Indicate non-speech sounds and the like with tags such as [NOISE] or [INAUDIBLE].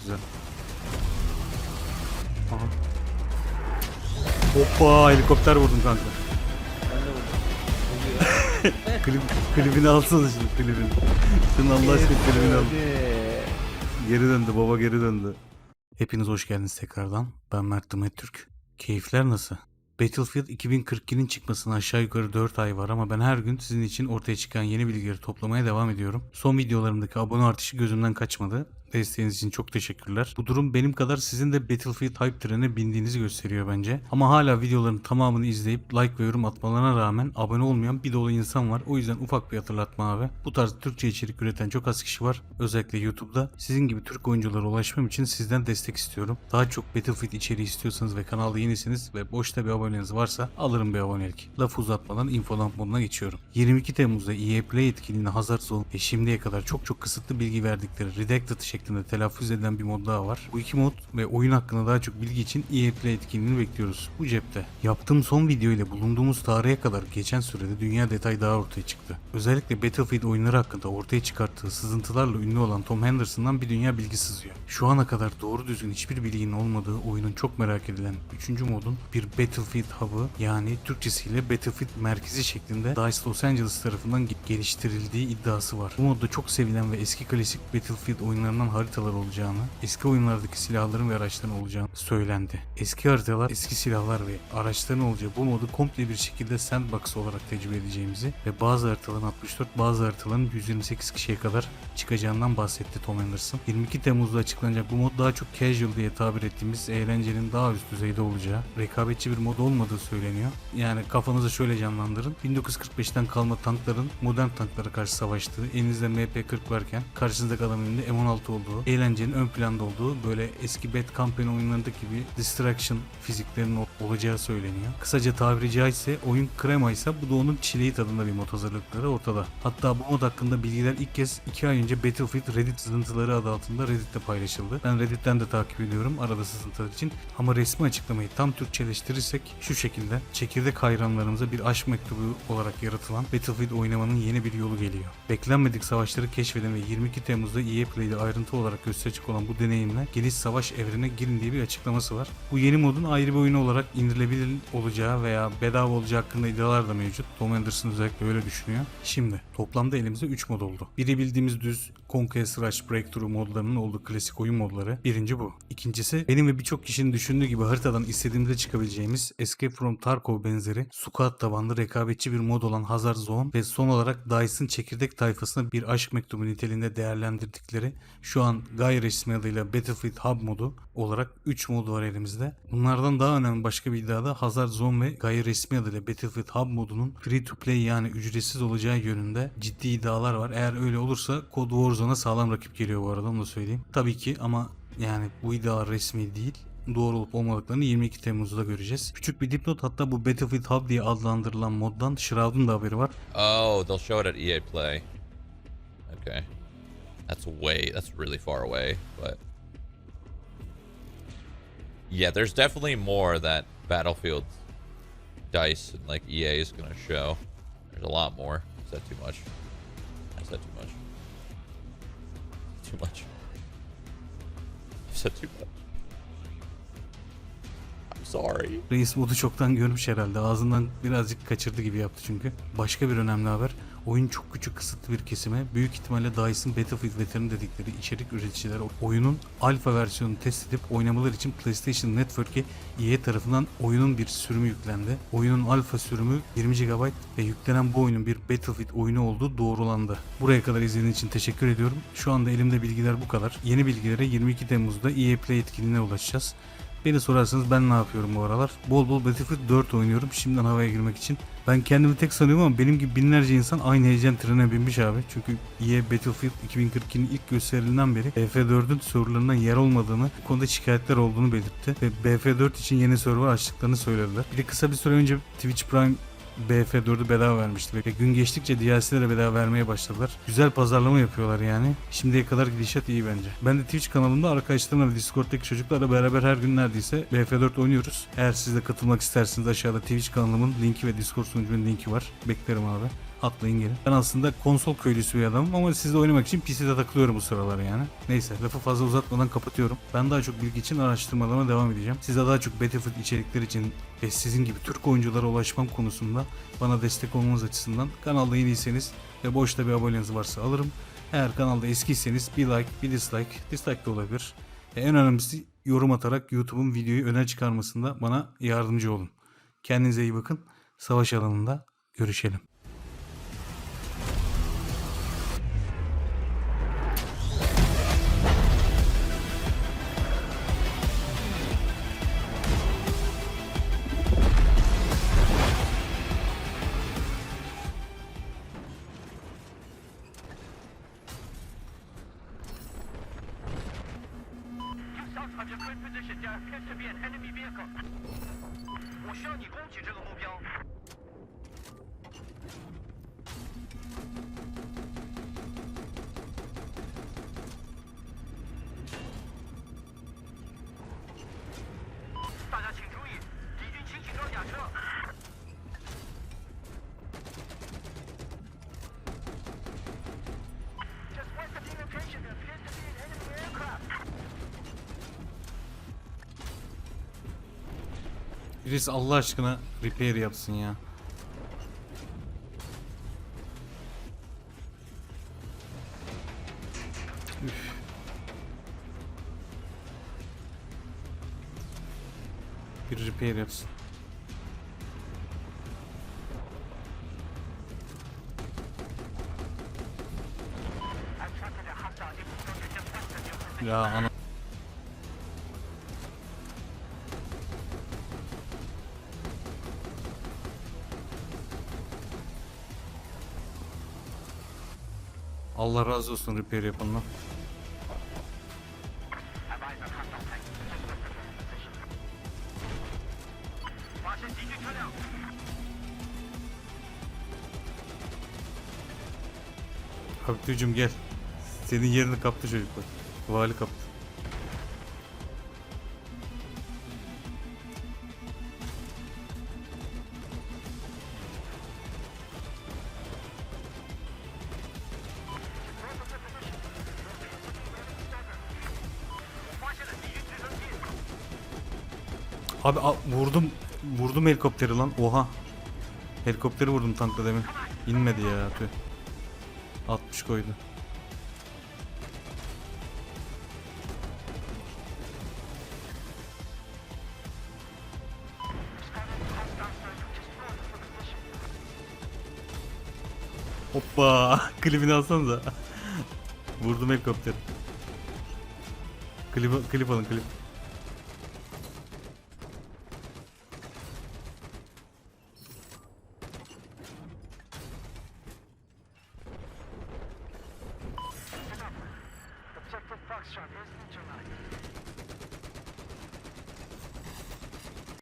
güzel. Aha. Hoppa helikopter vurdum kanka. Klip, klibini alsana şimdi klibini. Şunu Allah aşkına klibini al. Geri döndü baba geri döndü. Hepiniz hoş geldiniz tekrardan. Ben Mert Demet Türk. Keyifler nasıl? Battlefield 2042'nin çıkmasına aşağı yukarı 4 ay var ama ben her gün sizin için ortaya çıkan yeni bilgileri toplamaya devam ediyorum. Son videolarımdaki abone artışı gözümden kaçmadı. Desteğiniz için çok teşekkürler. Bu durum benim kadar sizin de Battlefield hype trenine bindiğinizi gösteriyor bence. Ama hala videoların tamamını izleyip like ve yorum atmalarına rağmen abone olmayan bir dolu insan var. O yüzden ufak bir hatırlatma abi. Bu tarz Türkçe içerik üreten çok az kişi var. Özellikle YouTube'da. Sizin gibi Türk oyunculara ulaşmam için sizden destek istiyorum. Daha çok Battlefield içeriği istiyorsanız ve kanalda yenisiniz ve boşta bir aboneniz varsa alırım bir abonelik. Lafı uzatmadan infodan moduna geçiyorum. 22 Temmuz'da EA Play etkinliğine Hazard ve şimdiye kadar çok çok kısıtlı bilgi verdikleri Redacted şeklinde telaffuz edilen bir mod daha var. Bu iki mod ve oyun hakkında daha çok bilgi için EA Play etkinliğini bekliyoruz. Bu cepte. Yaptığım son video ile bulunduğumuz tarihe kadar geçen sürede dünya detay daha ortaya çıktı. Özellikle Battlefield oyunları hakkında ortaya çıkarttığı sızıntılarla ünlü olan Tom Henderson'dan bir dünya bilgi sızıyor. Şu ana kadar doğru düzgün hiçbir bilginin olmadığı oyunun çok merak edilen 3. modun bir Battlefield hub'ı yani Türkçesiyle Battlefield merkezi şeklinde DICE Los Angeles tarafından ge- geliştirildiği iddiası var. Bu modda çok sevilen ve eski klasik Battlefield oyunlarından haritalar olacağını, eski oyunlardaki silahların ve araçların olacağını söylendi. Eski haritalar, eski silahlar ve araçların olacağı bu modu komple bir şekilde sandbox olarak tecrübe edeceğimizi ve bazı haritaların 64, bazı haritaların 128 kişiye kadar çıkacağından bahsetti Tom Anderson. 22 Temmuz'da açıklanacak bu mod daha çok casual diye tabir ettiğimiz eğlencenin daha üst düzeyde olacağı, rekabetçi bir mod olmadığı söyleniyor. Yani kafanızı şöyle canlandırın. 1945'ten kalma tankların modern tanklara karşı savaştığı, elinizde MP40 varken karşınızdaki adamın elinde M16 olduğu, eğlencenin ön planda olduğu böyle eski Bad Company oyunlarındaki gibi distraction fiziklerinin ol- olacağı söyleniyor. Kısaca tabiri caizse oyun krema ise bu da onun çileği tadında bir mod hazırlıkları ortada. Hatta bu mod hakkında bilgiler ilk kez 2 ay önce Battlefield Reddit sızıntıları adı altında Reddit'te paylaşıldı. Ben Reddit'ten de takip ediyorum arada sızıntılar için. Ama resmi açıklamayı tam Türkçeleştirirsek şu şekilde çekirdek hayranlarımıza bir aşk mektubu olarak yaratılan Battlefield oynamanın yeni bir yolu geliyor. Beklenmedik savaşları keşfeden ve 22 Temmuz'da EA Play'de ayrıntı olarak gösterecek olan bu deneyimle geniş savaş evrene girin diye bir açıklaması var. Bu yeni modun ayrı bir oyun olarak indirilebilir olacağı veya bedava olacağı hakkında iddialar da mevcut. Tom Anderson özellikle öyle düşünüyor. Şimdi toplamda elimizde 3 mod oldu. Biri bildiğimiz düz Conquest Rush Breakthrough modlarının olduğu klasik oyun modları. Birinci bu. İkincisi benim ve birçok kişinin düşündüğü gibi haritadan istediğimizde çıkabileceğimiz Escape from Tarkov benzeri squad tabanlı rekabetçi bir mod olan Hazard Zone ve son olarak DICE'ın çekirdek tayfasına bir aşk mektubu niteliğinde değerlendirdikleri şu an gayri resmi adıyla Battlefield Hub modu olarak 3 mod var elimizde. Bunlardan daha önemli başka bir iddiada Hazard Zone ve gayri resmi adıyla Battlefield Hub modunun free to play yani ücretsiz olacağı yönünde ciddi iddialar var. Eğer öyle olursa Code Warzone'a sağlam rakip geliyor bu arada onu da söyleyeyim. Tabii ki ama yani bu iddialar resmi değil doğru olup olmadıklarını 22 Temmuz'da göreceğiz. Küçük bir dipnot hatta bu Battlefield Hub diye adlandırılan moddan Shroud'un da haberi var. Oh, they'll show it at EA Play. Okay. That's way, that's really far away, but. Yeah, there's definitely more that Battlefield DICE and like EA is gonna show. There's a lot more. Is that too much? Is that too much? Too much. That too much? Sorry. Reis modu çoktan görmüş herhalde. Ağzından birazcık kaçırdı gibi yaptı çünkü. Başka bir önemli haber. Oyun çok küçük kısıtlı bir kesime büyük ihtimalle DICE'ın Battlefield veteranı dedikleri içerik üreticileri oyunun alfa versiyonunu test edip oynamaları için PlayStation Network'e EA tarafından oyunun bir sürümü yüklendi. Oyunun alfa sürümü 20 GB ve yüklenen bu oyunun bir Battlefield oyunu olduğu doğrulandı. Buraya kadar izlediğiniz için teşekkür ediyorum. Şu anda elimde bilgiler bu kadar. Yeni bilgilere 22 Temmuz'da EA Play etkinliğine ulaşacağız. Beni sorarsanız ben ne yapıyorum bu aralar? Bol bol Battlefield 4 oynuyorum şimdiden havaya girmek için. Ben kendimi tek sanıyorum ama benim gibi binlerce insan aynı heyecan trenine binmiş abi. Çünkü EA Battlefield 2042'nin ilk gösterildiğinden beri BF4'ün serverlarında yer olmadığını, bu konuda şikayetler olduğunu belirtti. Ve BF4 için yeni server açtıklarını söylediler. Bir de kısa bir süre önce Twitch Prime BF4'ü bedava vermişti ve gün geçtikçe DLC'lere bedava vermeye başladılar. Güzel pazarlama yapıyorlar yani. Şimdiye kadar gidişat iyi bence. Ben de Twitch kanalımda arkadaşlarımla ve Discord'daki çocuklarla beraber her gün neredeyse BF4 oynuyoruz. Eğer siz de katılmak isterseniz aşağıda Twitch kanalımın linki ve Discord sunucumun linki var. Beklerim abi. Atlayın gelin. Ben aslında konsol köylüsü bir adamım ama sizle oynamak için PC'de takılıyorum bu sıralar yani. Neyse lafı fazla uzatmadan kapatıyorum. Ben daha çok bilgi için araştırmalarıma devam edeceğim. Size daha çok Battlefield içerikler için ve sizin gibi Türk oyunculara ulaşmam konusunda bana destek olmanız açısından kanalda yeniyseniz ve boşta bir aboneniz varsa alırım. Eğer kanalda eskiyseniz bir like, bir dislike, dislike de olabilir. Ve en önemlisi yorum atarak YouTube'un videoyu öne çıkarmasında bana yardımcı olun. Kendinize iyi bakın. Savaş alanında görüşelim. Your current position, there appears to be an enemy vehicle. 我需要你攻击这个目标。Birisi Allah aşkına repair yapsın ya. Üf. Bir repair yapsın. Ya ana. Allah razı olsun repair yapanlar. Abdücüm gel. Senin yerini kaptı çocuklar. Vali kaptı. Abi vurdum vurdum helikopteri lan. Oha. Helikopteri vurdum tankla demin. İnmedi ya tüh. 60 koydu. Hoppa. [LAUGHS] Klibini alsanıza. Vurdum helikopteri. Klip, klip alın klip.